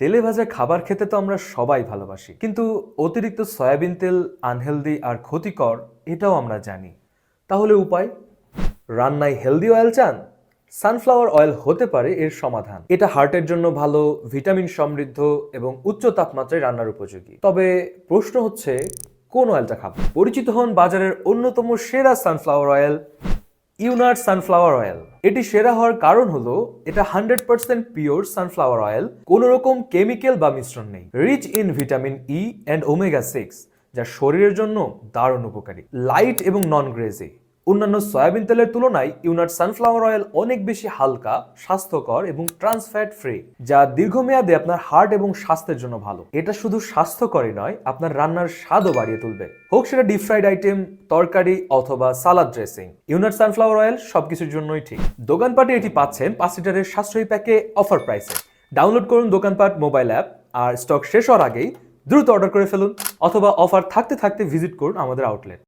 তেলে ভাজা খাবার খেতে তো আমরা সবাই ভালোবাসি, কিন্তু অতিরিক্ত সয়াবিন তেল, আনহেলদি আর ক্ষতিকর এটাও আমরা জানি। তাহলে উপায়? রান্নায় হেলদি অয়েল চান? সানফ্লাওয়ার অয়েল হতে পারে এর সমাধান। এটা হার্টের জন্য ভালো, ভিটামিন সমৃদ্ধ এবং উচ্চ তাপমাত্রায় রান্নার উপযোগী। তবে প্রশ্ন হচ্ছে, কোন অয়েলটা খাব? পরিচিত হন বাজারের অন্যতম সেরা sunflower oil Unar sunflower oil. এটি সেরা হওয়ার কারণ হলো, এটা hundred percent pure sunflower oil কোন রকম কেমিক্যাল বা মিশ্রণ নেই। Rich in vitamin E and omega six যা শরীরের জন্য দারুণ উপকারী। লাইট এবং নন গ্রেজি অন্যান্য সয়াবিন তেলের তুলনায় ইউনার সানফ্লাওয়ার অয়েল অনেক বেশি হালকা, স্বাস্থ্যকর এবং ট্রান্সফ্যাট ফ্রি, যা দীর্ঘমেয়াদে আপনার হার্ট এবং স্বাস্থ্যের জন্য ভালো। এটা শুধু স্বাস্থ্যকরই নয়, আপনার রান্নার স্বাদও বাড়িয়ে তুলবে। হোক সেটা ডিপ ফ্রাইড আইটেম তরকারি অথবা salad dressing Unar sunflower oil সবকিছুর জন্যই ঠিক। দোকানপাটে এটি পাচ্ছেন পাঁচ লিটারের সাশ্রয়ী প্যাকে অফার প্রাইসে। ডাউনলোড করুন দোকানপাট মোবাইল অ্যাপ আর স্টক শেষ হওয়ার আগেই দ্রুত অর্ডার করে ফেলুন, অথবা অফার থাকতে থাকতে ভিজিট করুন আমাদের আউটলেট।